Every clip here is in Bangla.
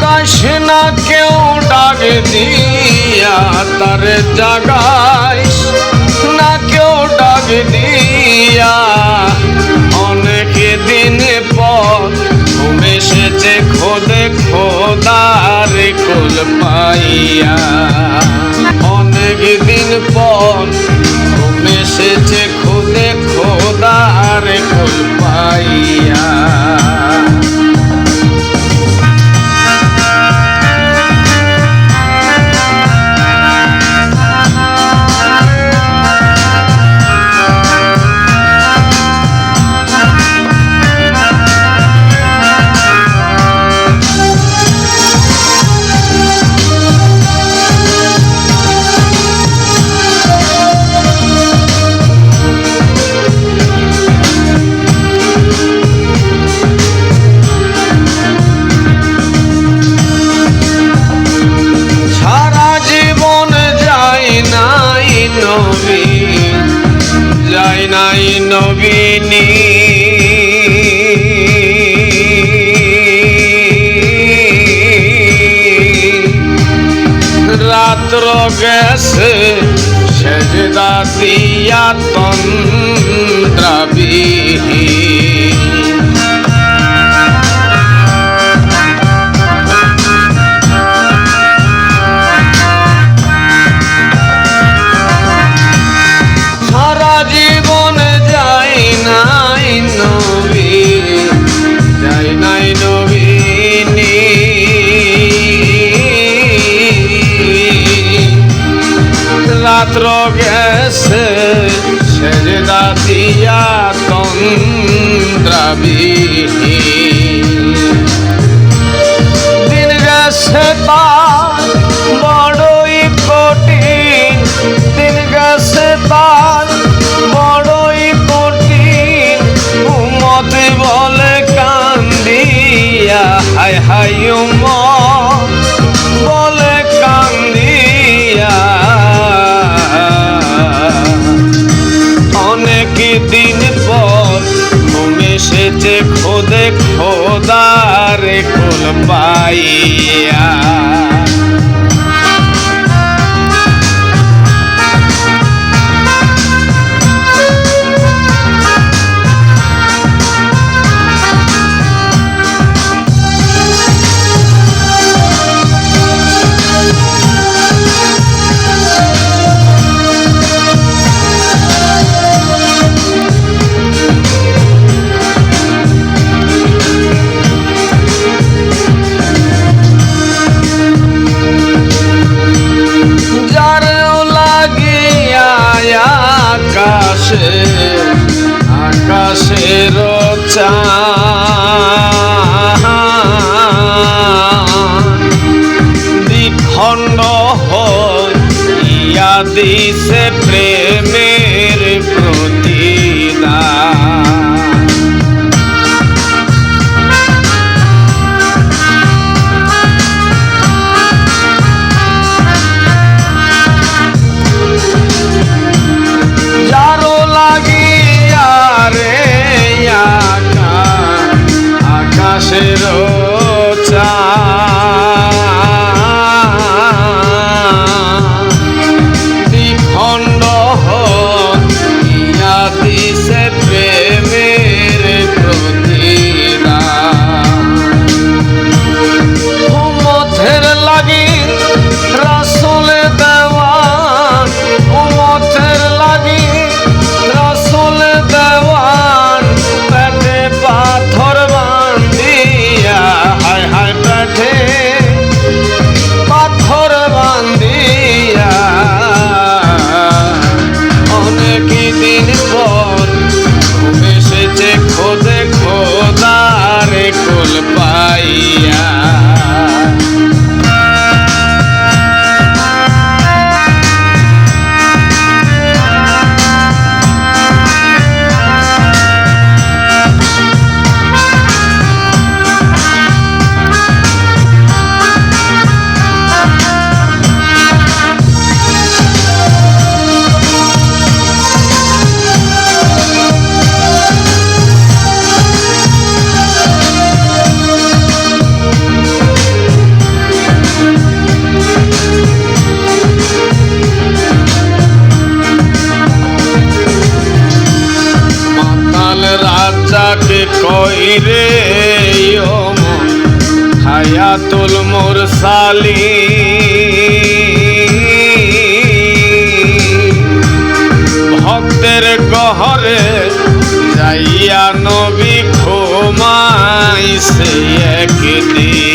জাগাস না কেউ ডাক দিয়া তার জাগাস না কেউ ডাক দিয়া। অনেক দিন পর এসেছে খোদে খোদার কুল পাইয়া। অনেক দিন পর সেছে খোদে খোদার কুল পাইয়া। যাই নাই নবীনী। রাত্র গেছে সেজদা দিয়া তন্দ্রাবিহীন। রাত্র গেছে সেজদা দিয়া তন্দ্রাবি দিন গেছে তার পাইয়া আকাশে আকাশের দ্বিখণ্ড হইয়া দিছে প্রেমের আকাশের দ্বিখণ্ড হিয়া দিছে প্রেমের হায়াতুল মুরসালি ভক্তের গহরে যাইয়া নবী ঘুমাইছে একদিন।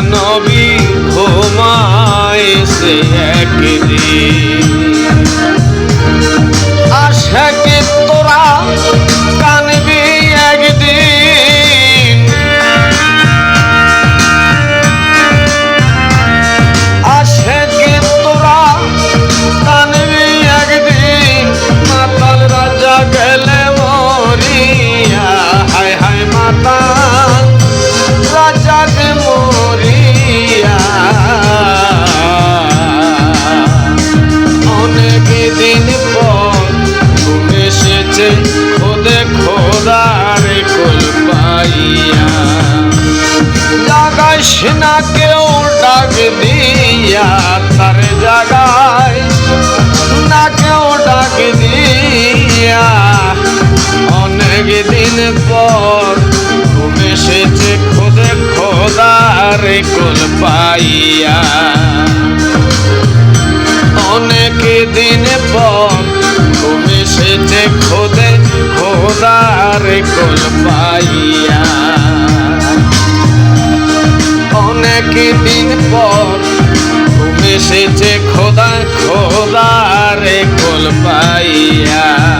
যাইয়া ঘুমায় সে একদিন। অনেক দিন পর তুমি খোদে, খোদার কোল পাইয়া। অনেক দিন পর তুমি এসেছে খোদা, খোদার কোল পাইয়া।